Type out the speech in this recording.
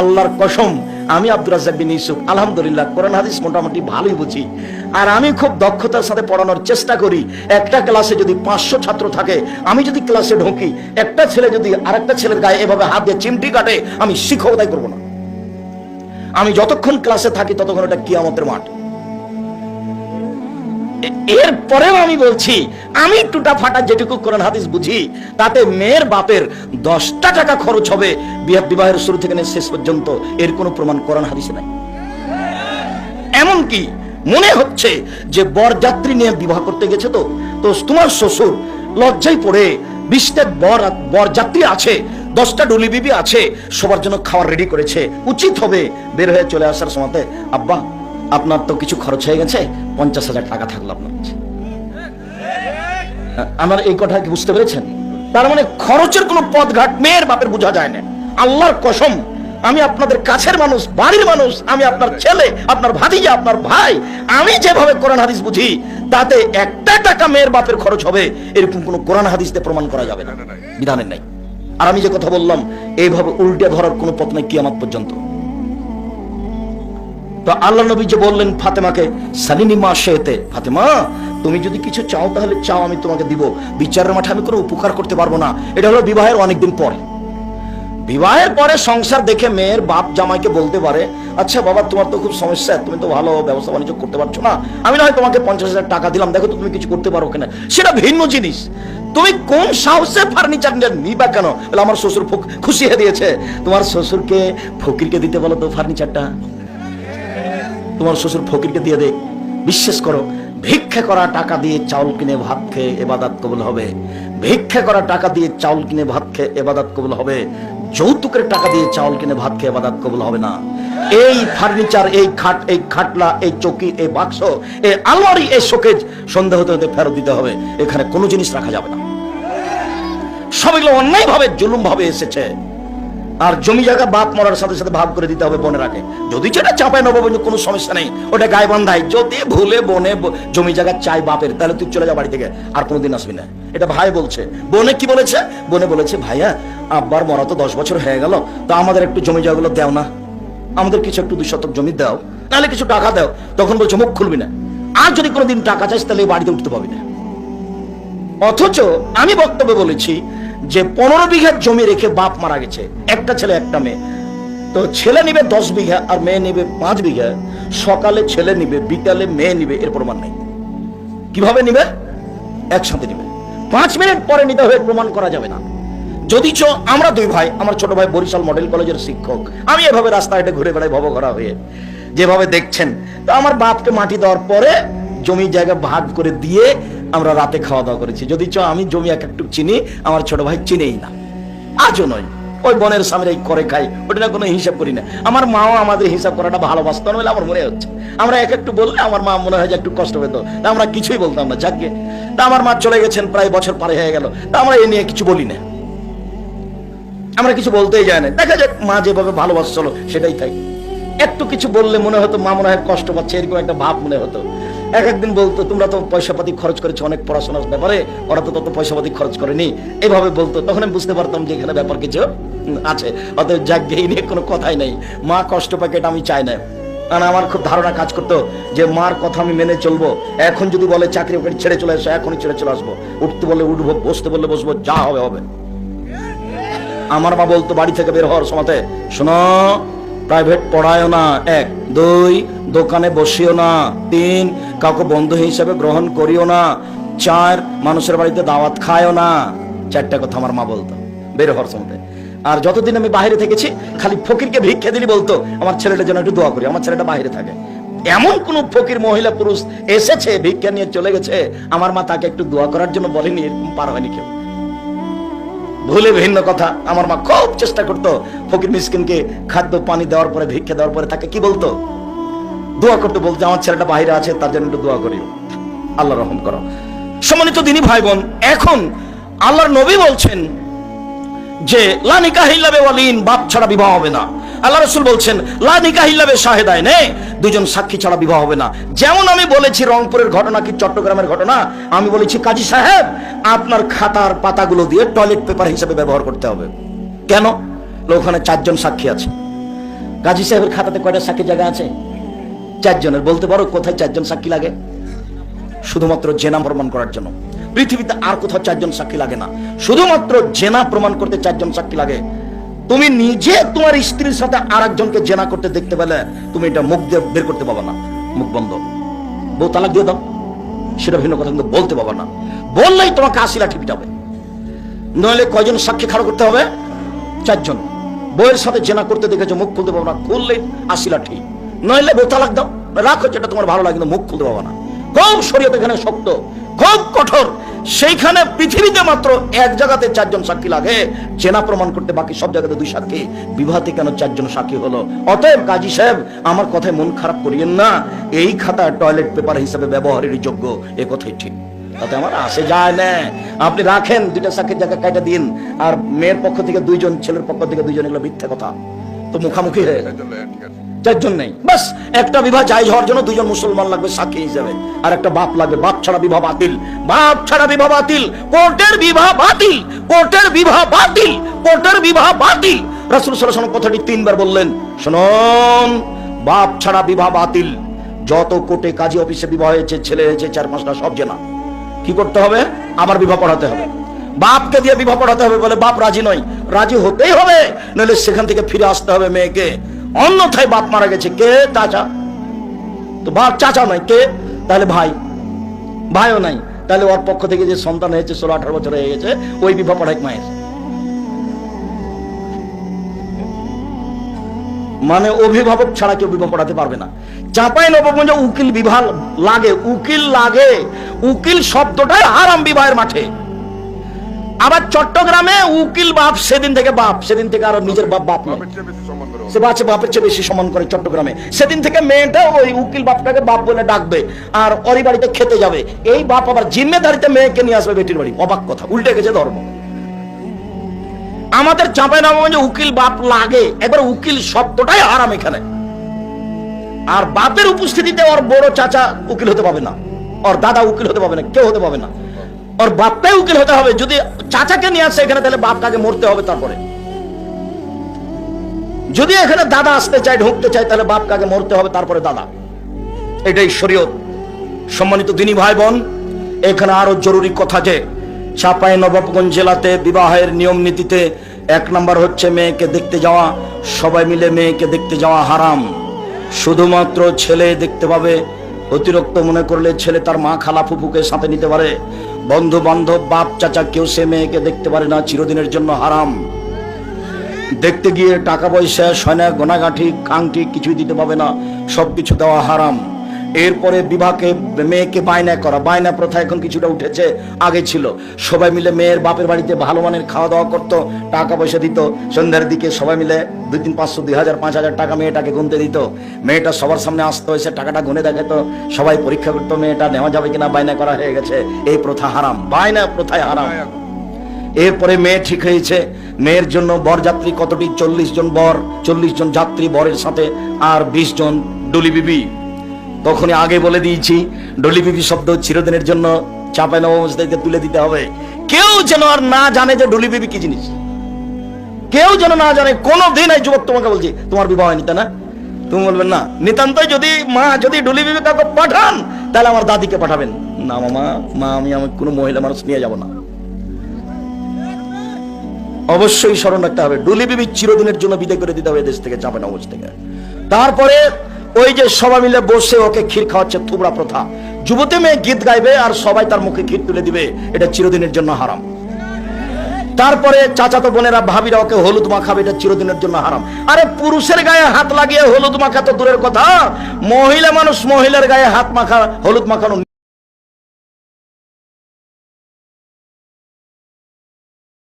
আল্লাহর কসম, আমি আব্দুর রাজ্জাক বিন ইউসুফ, আলহামদুলিল্লাহ, কোরআন হাদিস মোটামুটি ভালোই বুঝি। আর আমি খুব দক্ষতার সাথে পড়ানোর চেষ্টা করি। একটা ক্লাসে যদি পাঁচশো ছাত্র থাকে, আমি যদি ক্লাসে ঢুকি, একটা ছেলে যদি আরেকটা ছেলের গায়ে এভাবে হাত দিয়ে চিমটি কাটে, আমি শিক্ষকতাই করব না। আমি যতক্ষণ ক্লাসে থাকি, ততক্ষণ এটা কি কিয়ামতের মাঠ। এ- এরপরেও আমি বলছি, আমি টুটা ফাটা যেটুকু কোরআন হাদিস বুঝি, তাতে মেয়ের বাপের দশটা টাকা খরচ হবে বিবাহের শুরু থেকে শেষ পর্যন্ত, এর কোনো প্রমাণ কোরআন হাদিসে নাই। এমনকি মনে হচ্ছে যে বরযাত্রী নিয়ে বিবাহ করতে গেছে তো তো তোমার শ্বশুর লজ্জায় পড়ে বিশটা বর, বরযাত্রী আছে, দশটা ডুলি বিবি আছে, সবার জন্য খাওয়ার রেডি করেছে, উচিত হবে বের হয়ে চলে আসার সময়তে, আব্বা আপনার তো কিছু খরচ হয়ে গেছে, পঞ্চাশ হাজার টাকা থাকল আপনার কাছে। আমার এই কথা কি বুঝতে পেরেছেন? তার মানে খরচের কোনো পথঘাট মেয়ের বাপের বোঝা যায় না। আল্লাহর কসম, আমি আপনাদের কাছের মানুষ, বাড়ির মানুষ, আমি আপনার ছেলে, আপনার ভাতিজা, আপনার ভাই, আমি যেভাবে কোরআন হাদিস বুঝি, তাতে একটা টাকা মেয়ের বাপের খরচ হবে, এরকম কোনো কোরআন হাদিস দিয়ে প্রমাণ করা যাবে না। বিধানের নাই। আর আমি যে কথা বললাম, এইভাবে উল্টে ধরার কোনো পথ নাই কি আমার পর্যন্ত। তো আল্লাহ নবী যে বললেন ফাতেমাকে সালিনী মা শেতে ফাতেমা, তুমি যদি কিছু চাও তাহলে চাও, আমি তোমাকে দিব। বিচারের মাঠে আমি কোনো উপকার করতে পারব না। এটা হলো বিবাহের অনেকদিন পরে। বিবাহের পরে সংসার দেখে মেয়ের বাপ জামাইকে বলতে পারে আচ্ছা বাবা, তোমার তো খুব সমস্যা, তুমি তো ভালো ব্যবসা বাণিজ্য করতে পারছ না। আমি না হয় তোমাকে পঞ্চাশ হাজার টাকা দিলাম, দেখো তুমি কিছু করতে পারো কিনা। সেটা ভিন্ন জিনিস। তুমি কোন সাহসে ফার্নিচার নিবা কেন? আমার শ্বশুর খুশি হয়ে দিয়েছে। তোমার শ্বশুরকে, ফকিরকে দিতে বলো তো ফার্নিচারটা তোমার শ্বশুর ফকিরকে দিয়ে দে। বিশ্বাস করো, ভিক্ষা করা টাকা দিয়ে চাউল কিনে ভাত খেয়ে এবাদাত কবুল হবে। ভিক্ষা করা টাকা দিয়ে চাউল কিনে ভাত খেয়ে এবাদাত কবুল হবে। যৌতুকের টাকা দিয়ে চাউল কিনে ভাত খেয়ে এবাদাত কবুল হবে না। এই ফার্নিচার, এই খাট, এই খাটলা, এই চৌকি, এই বাক্স, এই আলমারি, এই শোকেজ সন্ধ্যা হতে হতে ফেরত দিতে হবে। এখানে কোনো জিনিস রাখা যাবে না। সবগুলো জুলুম ভাবে এসেছে। আর জমি জায়গা বাপ মরার সাথে সাথে ভাগ করে দিতে হবে বোনেরাকে যদি যেটা চাপায় নব কোনো সমস্যা নেই। ওটা গায়ে বান্ধাই যদি ভুলে বনে জমি জায়গা চাই বাপের, তাহলে তুই চলে যা বাড়ি থেকে। আর কোনোদিন আসবি না। এটা ভাই বলছে। বোনে কি বলেছে? বোনে বলেছে, ভাইয়া, আব্বার মরা তো দশ বছর হয়ে গেল, তো আমাদের একটু জমি জায়গাগুলো দেও না। আমাদের কিছু একটু দুই শতক জমি দাও। তাহলে কিছু টাকা দাও। তখন বলছে, মুখ খুলবি না। আর যদি কোনোদিন টাকা চাইস তাহলে বাড়িতে উঠতে পাবি না। অথচ আমি বক্তব্য বলেছি যে পনেরো বিঘা জমি রেখে বাপ মারা গেছে, একটা ছেলে, একটা মেয়ে। তো ছেলে নিবে দশ বিঘা আর মেয়ে নিবে পাঁচ বিঘা। সকালে ছেলে নিবে, বিকালে মেয়ে নিবে, এর প্রমাণ নেই। কীভাবে নিবে? একসাথে নিবে। পাঁচ মিনিট পরে নিতে হয়ে প্রমাণ করা যাবে না। যদি চ আমরা দুই ভাই, আমার ছোট ভাই বরিশাল মডেল কলেজের শিক্ষক, আমি এভাবে রাস্তাঘাটে ঘুরে বেড়াই ভব করা হয়ে। যেভাবে দেখছেন, তো আমার বাপকে মাটি দেওয়ার পরে জমি জায়গা ভাগ করে দিয়ে আমরা রাতে খাওয়া দাওয়া করেছি। যদি চ আমি জমি এক একটু চিনি, আমার ছোট ভাই চিনেই না। আজও নয়। ওই বনের সামনে করে খাই, ওটা না কোনো হিসাব করি না। আমার মাও আমাদের হিসাব করাটা ভালোবাসত না আমার মনে হচ্ছে। আমরা এক একটু বললে আমার মা মনে হয় যে একটু কষ্ট পেত। তা আমরা কিছুই বলতাম না, যাকে তা আমার মা চলে গেছেন, প্রায় বছর পারে হয়ে গেল। তা আমরা এ নিয়ে কিছু বলি না। আমরা কিছু বলতেই যায় না। দেখা যাক মা যেভাবে ভালোবাসছিল সেটাই তাই একটু কিছু বললে মনে হতো মা মনে হয় কষ্ট পাচ্ছে, এরকম একটা ভাব মনে হতো। এক একদিন বলতো, তোমরা তো পয়সা পাতি খরচ করেছ, অনেক পড়াশোনার ব্যাপারে, ওরা তো তত পয়সা পাতি খরচ করেনি। এইভাবে বলতো। তখন আমি বুঝতে পারতাম যে এখানে ব্যাপার কিছু আছে। অতএব যাক, এই নিয়ে কোনো কথাই নেই। মা কষ্ট পাকে এটা আমি চাই না। কারণ আমার খুব ধারণা কাজ করতো যে মার কথা আমি মেনে চলবো। এখন যদি বলে চাকরি ওখানে ছেড়ে চলে আসো এখনই ছেড়ে চলে আসব। উঠতে বললে উঠবো, বসতে বললে বসবো, যা হবে হবে। আমার মা বলতো, বাড়ি থেকে বের হওয়ার সময়তে, শোনো প্রাইভেট পড়ায়ও না। এক, দুই, দোকানে বসিও না। তিন কাউকে বন্ধু হিসেবে গ্রহণ করিও না। চার, মানুষের বাড়িতে দাওয়াত খায়ও না। চারটা কথা আমার মা বলতো, বের হওয়ার সময়তে আর যতদিন আমি বাইরে থেকেছি, খালি ফকিরকে ভিক্ষা দিলি বলতো, আমার ছেলেটার জন্য একটু দোয়া করি, আমার ছেলেটা বাইরে থাকে। এমন কোন ফকির, মহিলা, পুরুষ এসেছে, ভিক্ষা নিয়ে চলে গেছে, আমার মা তাকে একটু দোয়া করার জন্য বলেনি, এরকম পার হয়নি কেউ। ভুলে ভিন্ন কথা, আমার মা খুব চেষ্টা করতো ফকির মিসকিনকে খাদ্য, পানি দেওয়ার পরে, ভিক্ষা দেওয়ার পরে তাকে কি বলতো? দোয়া করতে বলতো আমার ছেলেটা বাইরে আছে, তার জন্য একটু দোয়া করিও। আল্লাহ রহম করো। সম্মানিত দিনী ভাই বোন এখন আল্লাহর নবী বলছেন যে, লা নিকাহিল্লাবে ওয়ালিন বাপ ছাড়া বিবাহ হবে না। আল্লাহ রসুল বলছেন, লা নিকাহিল্লাবে শাহেদায় নে দুজন সাক্ষী ছাড়া বিবাহ হবে না। যেমন আমি বলেছি রংপুরের ঘটনা কি চট্টগ্রামের ঘটনা, আমি বলেছি কাজী সাহেব, আপনার খাতার পাতাগুলো দিয়ে টয়লেট পেপার হিসেবে ব্যবহার করতে হবে। কেন? ওখানে চারজন সাক্ষী আছে। গাজী সাহেবের খাতাতে কয়টা সাক্ষী জায়গা আছে? চারজনের, বলতে পারো কোথায় চারজন সাক্ষী লাগে? শুধুমাত্র জেনা প্রমাণ করার জন্য। পৃথিবীতে আর কোথাও চারজন সাক্ষী লাগে না। শুধুমাত্র জেনা প্রমাণ করতে চারজন সাক্ষী লাগে। তুমি নিজে তোমার স্ত্রীর সাথে আর একজনকে জেনা করতে দেখতে পেলে, তুমি এটা মুখ দিয়ে বের করতে পারবে না। মুখ বন্ধ। বউ তালাক দিয়ে দাও। সেটা ভিন্ন কথা, কিন্তু বলতে পারবে না। বললেই তোমাকে আশি লাঠি পিটাবে। নইলে কয়জন সাক্ষী খাড়া করতে হবে? চারজন। বইয়ের সাথে জেনা করতে দেখেছ, মুখ খুলতে পারব না। খুললেই আশি লাঠি নইলে তালাক দাও। রাখো যেটা তোমার ভালো লাগে মুখ খুলতে পারব না। খুব শরীয়ত এখানে শক্ত, খুব কঠোর। সেইখানে পৃথিবীতে মাত্র এক জায়গাতে চারজন সাক্ষী লাগে। চেনা প্রমাণ করতে বাকি সব জায়গাতে দুই সাক্ষী। বিবাহতে কেন চারজন সাক্ষী হলো? অতএব কাজী সাহেব, আমার কথায় মন খারাপ করিয়েন না। এই খাতা টয়লেট পেপার হিসেবে ব্যবহারের যোগ্য, এ কথাই ঠিক। তাতে আমার আসে যায় না। আপনি রাখেন, দুইটা সাক্ষীর জায়গা কাইটা দিন। আর মেয়ের পক্ষ থেকে দুইজন, ছেলের পক্ষ থেকে দুইজন, এগুলো মিথ্যা কথা। তো মুখামুখি হয়ে। চারজন নেই। বাস, একটা বিবাহ জায়জ হওয়ার জন্য দুজন মুসলমান লাগবে সাক্ষী হিসেবে। আর একটা বাপ লাগবে, বাপ ছাড়া বিবাহ বাতিল। বাপ ছাড়া বিবাহ বাতিল, কোর্টের বিবাহ বাতিল, কোর্টের বিবাহ বাতিল, কোর্টের বিবাহ বাতিল। রাসূল আলাইহি কথাটি তিনবার বললেন, শুনুন, বাপ ছাড়া বিবাহ বাতিল। যত কোর্টে কাজী অফিসে বিবাহ হয়েছে, ছেলে হয়েছে, চার পাঁচটা সব জেনা। কি করতে হবে? আবার বিবাহ পড়াতে হবে। বাপকে দিয়ে বিবাহ পড়াতে হবে বলে বাপ রাজি নয়। রাজি হতেই হবে, নইলে সেখান থেকে ফিরে আসতে হবে মেয়েকে। অন্যথায় বাপ মারা গেছে। কে? চাচা। তো বাপ চাচা নয়, কে? তাহলে ভাই। ভাইও নাই। তাহলে ওর পক্ষ থেকে যে সন্তান হয়েছে, ষোলো, আঠারো বছর হয়ে গেছে, ওই বিবাহ পড়ায় মায়ের। মানে অভিভাবক ছাড়া কেউ বিবাহ পড়াতে পারবে না। চাপাই নবগঞ্জ উকিল বিবাহ লাগে, উকিল লাগে। উকিল শব্দটাই হারাম বিবাহের মাঠে। আবার চট্টগ্রামে উকিল বাপ সেদিন থেকে বাপ, সেদিন থেকে আরও নিজের বাপ বাপ নয়। সে বাচ্চা বাপের চেয়ে বেশি সম্মান করে চট্টগ্রামে। সেদিন থেকে মেয়েটা ওই উকিল বাপটাকে বাপ বলে ডাকবে আর ওরই বাড়িতে খেতে যাবে। এই বাপ আবার জিম্মেদারিতে মেয়েকে নিয়ে আসবে বেটির বাড়ি। অবাক কথা, উল্টে গেছে ধর্ম। আমাদের চাঁপাই নবগঞ্জে উকিল বাপ লাগে, একবার উকিল শব্দটাই আরাম এখানে। আর বাপের উপস্থিতিতে ওর বড় চাচা উকিল হতে পাবে না, ওর দাদা উকিল হতে পাবে না, কেউ হতে পাবে না। ওর বাপটাই উকিল হতে হবে, যদি চাচাকে নিয়ে আসে এখানে, তাহলে বাপটাকে মরতে হবে তারপরে। যদি এখানে দাদা আসতে চায়, ঢুকতে চায়, তাহলে বাপ কাকে মরতে হবে? তারপরে দাদা। এটাই শরীয়ত। সম্মানিত দিনী ভাই বোন এখানে আরও জরুরি কথা যে, চাপাই নবাবগঞ্জ জেলাতে বিবাহের নিয়ম নীতিতে এক নাম্বার হচ্ছে মেয়েকে দেখতে যাওয়া। সবাই মিলে মেয়েকে দেখতে যাওয়া হারাম। শুধুমাত্র ছেলে দেখতে পাবে, অতিরিক্ত মনে করলে ছেলে তার মা খালা ফুফুকে সাথে নিতে পারে। বন্ধু বান্ধব বাপ চাচা কেউ সে মেয়েকে দেখতে পারে না, চিরদিনের জন্য হারাম। দেখতে গিয়ে টাকা পয়সা সয়না গোনাগাঠি কাংটি কিছুই দিতে পাবে না সব কিছু দেওয়া হারাম। এরপরে বিবাহকে মেয়েকে বায়না করা। বায়না প্রথা এখন কিছুটা উঠেছে, আগে ছিল। সবাই মিলে মেয়ের বাপের বাড়িতে ভালো মানের খাওয়া দাওয়া করতো, টাকা পয়সা দিত। সন্ধ্যার দিকে সবাই মিলে দুই তিন পাঁচশো দুই হাজার, পাঁচ হাজার টাকা মেয়েটাকে গুনতে দিত। মেয়েটা সবার সামনে আসতো, এসে টাকাটা গুনে দেখাতো। সবাই পরীক্ষা করতো, মেয়েটা নেওয়া যাবে কিনা বায়না করা হয়ে গেছে। এই প্রথা হারাম। বায়না প্রথায় হারাম। এরপরে মেয়ে ঠিক হয়েছে। মেয়ের জন্য বরযাত্রী কতটি? চল্লিশ জন বর, চল্লিশ জন যাত্রী বরের সাথে আর বিশ জন ডলি বিবি। তখনই আগে বলে দিয়েছি, ডলি বিবি শব্দ চিরদিনের জন্য চাপাই নবমস্থাকে তুলে দিতে হবে। কেউ যেন আর না জানে যে ডলি বিবি কি জিনিস। কেউ যেন না জানে কোনো দিন এই যুবক তোমাকে বলছি, তোমার বিবাহ হয়নি তাই না? তুমি বলবেন না। নিতান্তই যদি মা যদি ডলি বিবি কাউকে পাঠান, তাহলে আমার দাদিকে পাঠাবেন। না মামা, মা, আমি আমার কোনো মহিলা মানুষ নিয়ে যাব না। অবশ্যই স্মরণ রাখতে হবে। ডুলি বিবি চিরদিনের জন্য বিদায় করে দিতে হবে দেশ থেকে চাপে নবজ থেকে। তারপরে ওই যে সবাই মিলে বসে ওকে ক্ষীর খাওয়াচ্ছে থুবড়া প্রথা। যুবতী মেয়ে গীত গাইবে আর সবাই তার মুখে ক্ষীর তুলে দিবে, এটা চিরদিনের জন্য হারাম। তারপরে চাচাতো বোনেরা, ভাবিরা ওকে হলুদ মাখাবে, এটা চিরদিনের জন্য হারাম। আরে পুরুষের গায়ে হাত লাগিয়ে হলুদ মাখা তো দূরের কথা। মহিলা মানুষ মহিলার গায়ে হাত মাখা, হলুদ মাখানো